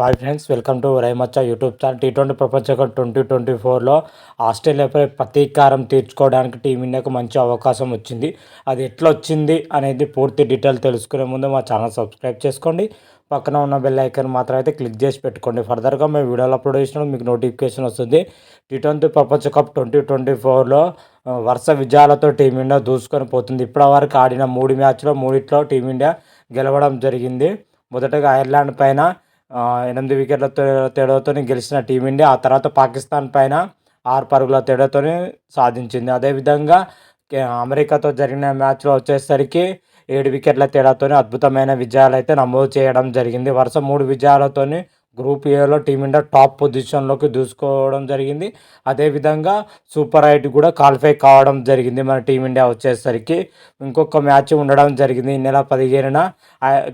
Hi friends welcome to రైమచ్చ YouTube channel T twenty ప్రపంచ cup twenty twenty ఫోర్లో ఆస్ట్రేలియాపై ప్రతీకారం తీర్చుకోవడానికి టీమిండియాకు మంచి అవకాశం వచ్చింది. అది ఎట్లా వచ్చింది అనేది పూర్తి డీటెయిల్ తెలుసుకునే ముందు మా ఛానల్ సబ్స్క్రైబ్ చేసుకోండి. పక్కన ఉన్న బెల్ ఐకాన్ మాత్రం అయితే క్లిక్ చేసి పెట్టుకోండి. ఫర్దర్గా మేము వీడియోలు అప్లోడ్ చేసినప్పుడు మీకు నోటిఫికేషన్ వస్తుంది. టీ ట్వంటీ ప్రపంచ కప్ ట్వంటీ ట్వంటీ ఫోర్లో వరుస విజయాలతో టీమిండియా దూసుకొని పోతుంది. ఇప్పటివరకు ఆడిన మూడు మ్యాచ్లో మూడిట్లో టీమిండియా గెలవడం జరిగింది. మొదటగా ఐర్లాండ్ పైన ఎనిమిది వికెట్ల తేడాతో గెలిచిన టీమిండియా ఆ తర్వాత పాకిస్తాన్ పైన ఆరు పరుగుల తేడాతో సాధించింది. అదేవిధంగా అమెరికాతో జరిగిన మ్యాచ్లో వచ్చేసరికి ఏడు వికెట్ల తేడాతోనే అద్భుతమైన విజయాలు అయితే నమోదు చేయడం జరిగింది. వరుస మూడు విజయాలతోనే గ్రూప్ ఏలో టీమిండియా టాప్ పొజిషన్లోకి దూసుకోవడం జరిగింది. అదేవిధంగా సూపర్ ఎయిట్ కూడా క్వాలిఫై కావడం జరిగింది మన టీమిండియా వచ్చేసరికి. ఇంకొక మ్యాచ్ ఉండడం జరిగింది. ఈ నెల పదిహేనున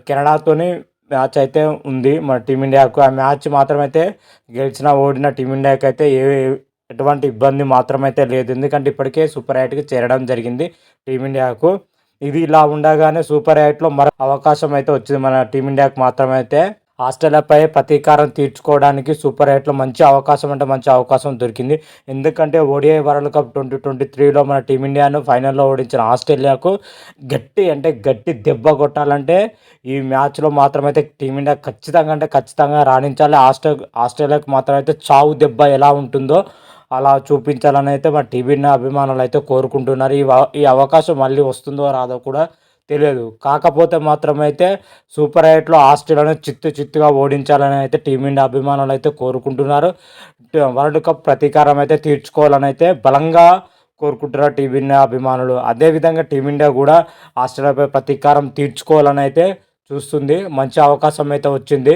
కెనడాతోని మ్యాచ్ అయితే ఉంది. మన టీమిండియాకు ఆ మ్యాచ్ మాత్రమైతే గెలిచిన ఓడిన టీమిండియాకి అయితే ఏ ఎటువంటి ఇబ్బంది మాత్రమైతే లేదు. ఎందుకంటే ఇప్పటికే సూపర్ ఎయిట్కి చేరడం జరిగింది టీమిండియాకు. ఇది ఇలా ఉండగానే సూపర్ ఎయిట్లో మరో అవకాశం అయితే వచ్చింది. మన టీమిండియాకు మాత్రమైతే ఆస్ట్రేలియాపై ప్రతీకారం తీర్చుకోవడానికి సూపర్ ఎయిట్లో మంచి అవకాశం అంటే మంచి అవకాశం దొరికింది. ఎందుకంటే ODI world cup twenty twenty త్రీలో మన టీమిండియాను ఫైనల్లో ఓడించిన ఆస్ట్రేలియాకు గట్టి అంటే గట్టి దెబ్బ కొట్టాలంటే ఈ మ్యాచ్లో మాత్రమైతే టీమిండియా ఖచ్చితంగా అంటే ఖచ్చితంగా రాణించాలి. ఆస్ట్రే ఆస్ట్రేలియాకు మాత్రమైతే చావు దెబ్బ ఎలా ఉంటుందో అలా చూపించాలని అయితే మా టీవీని అభిమానులు అయితే కోరుకుంటున్నారు. ఈ ఈ అవకాశం మళ్ళీ వస్తుందో రాదో కూడా తెలియదు. కాకపోతే మాత్రమైతే సూపర్ ఎయిట్లో ఆస్ట్రేలియాను చిత్తు చిత్తుగా ఓడించాలని అయితే టీమిండియా అభిమానులు అయితే కోరుకుంటున్నారు. వరల్డ్ కప్ ప్రతీకారం అయితే తీర్చుకోవాలని అయితే బలంగా కోరుకుంటున్నారు టీమిండియా అభిమానులు. అదేవిధంగా టీమిండియా కూడా ఆస్ట్రేలియాపై ప్రతీకారం తీర్చుకోవాలని అయితే చూస్తుంది. మంచి అవకాశం అయితే వచ్చింది.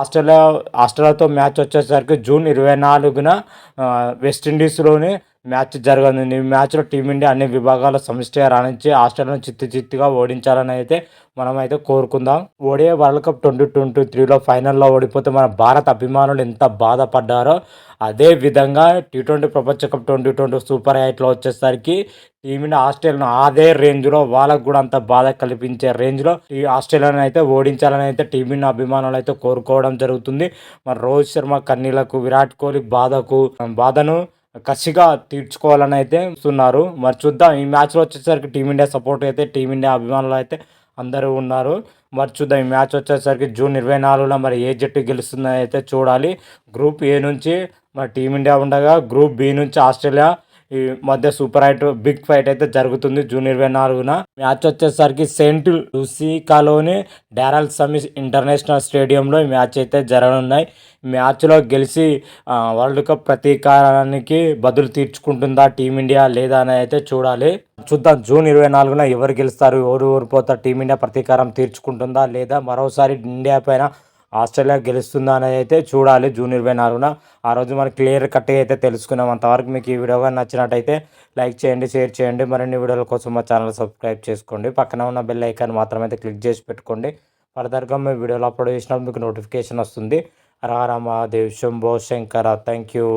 ఆస్ట్రేలియా ఆస్ట్రేలియాతో మ్యాచ్ వచ్చేసరికి జూన్ ఇరవై నాలుగున వెస్టిండీస్లోని మ్యాచ్ జరగనుంది ఈ మ్యాచ్లో టీమిండియా అన్ని విభాగాల సమిష్టిగా రాణించి ఆస్ట్రేలియాను చిత్తు చిత్తుగా ఓడించాలని అయితే మనం అయితే కోరుకుందాం. ODI world cup twenty twenty త్రీలో ఫైనల్లో ఓడిపోతే మన భారత అభిమానులు ఎంత బాధపడ్డారో అదే విధంగా టీ ట్వంటీ ప్రపంచ కప్ ట్వంటీ ట్వంటీ సూపర్ ఎయిట్లో వచ్చేసరికి టీమిండియా ఆస్ట్రేలియా అదే రేంజ్లో వాళ్ళకు కూడా అంత బాధ కల్పించే రేంజ్లో ఈ ఆస్ట్రేలియాను అయితే ఓడించాలని అయితే టీమిండియా అభిమానులు అయితే కోరుకోవడం జరుగుతుంది. మరి రోహిత్ శర్మ కన్నీలకు విరాట్ కోహ్లీ బాధకు బాధను కసిగా తీర్చుకోవాలని అయితే చూస్తున్నారు. మరి చూద్దాం. ఈ మ్యాచ్లో వచ్చేసరికి టీమిండియా సపోర్ట్ అయితే టీమిండియా అభిమానులు అయితే అందరూ ఉన్నారు. మరి చూద్దాం. ఈ మ్యాచ్ వచ్చేసరికి జూన్ ఇరవై నాలుగులో మరి ఏ జట్టు గెలుస్తుందో అయితే చూడాలి. గ్రూప్ ఏ నుంచి? మరి టీమిండియా ఉండగా గ్రూప్ బి నుంచి ఆస్ట్రేలియా ఈ మధ్య సూపర్ హైట్ బిగ్ ఫైట్ అయితే జరుగుతుంది జూన్ ఇరవై నాలుగున మ్యాచ్ వచ్చేసరికి సెయింట్ లూసికాలోని డారల్ సమిస్ ఇంటర్నేషనల్ స్టేడియంలో ఈ మ్యాచ్ అయితే జరగనున్నాయి. మ్యాచ్లో గెలిచి వరల్డ్ కప్ ప్రతీకారానికి బదులు తీర్చుకుంటుందా టీమిండియా లేదా అని అయితే చూడాలి. చూద్దాం జూన్ ఇరవై నాలుగున ఎవరు గెలుస్తారు ఎవరు ఓడిపోతారు టీమిండియా ప్రతీకారం తీర్చుకుంటుందా లేదా మరోసారి ఇండియా పైన ఆస్ట్రేలియా గెలుస్తుందా అనేది అయితే చూడాలి జూన్ ఇరవై నాలుగున. ఆ రోజు మనకి క్లియర్ కట్గా అయితే తెలుసుకున్నాం. అంతవరకు మీకు ఈ వీడియో కానీ నచ్చినట్టయితే లైక్ చేయండి షేర్ చేయండి. మరిన్ని వీడియోల కోసం మా ఛానల్ సబ్స్క్రైబ్ చేసుకోండి. పక్కన ఉన్న బెల్ ఐకాన్ మాత్రమైతే క్లిక్ చేసి పెట్టుకోండి. ఫర్దర్గా మేము వీడియోలు అప్లోడ్ చేసినప్పుడు మీకు నోటిఫికేషన్ వస్తుంది. రారామాదేవ్ శంభో శంకర థ్యాంక్ యూ.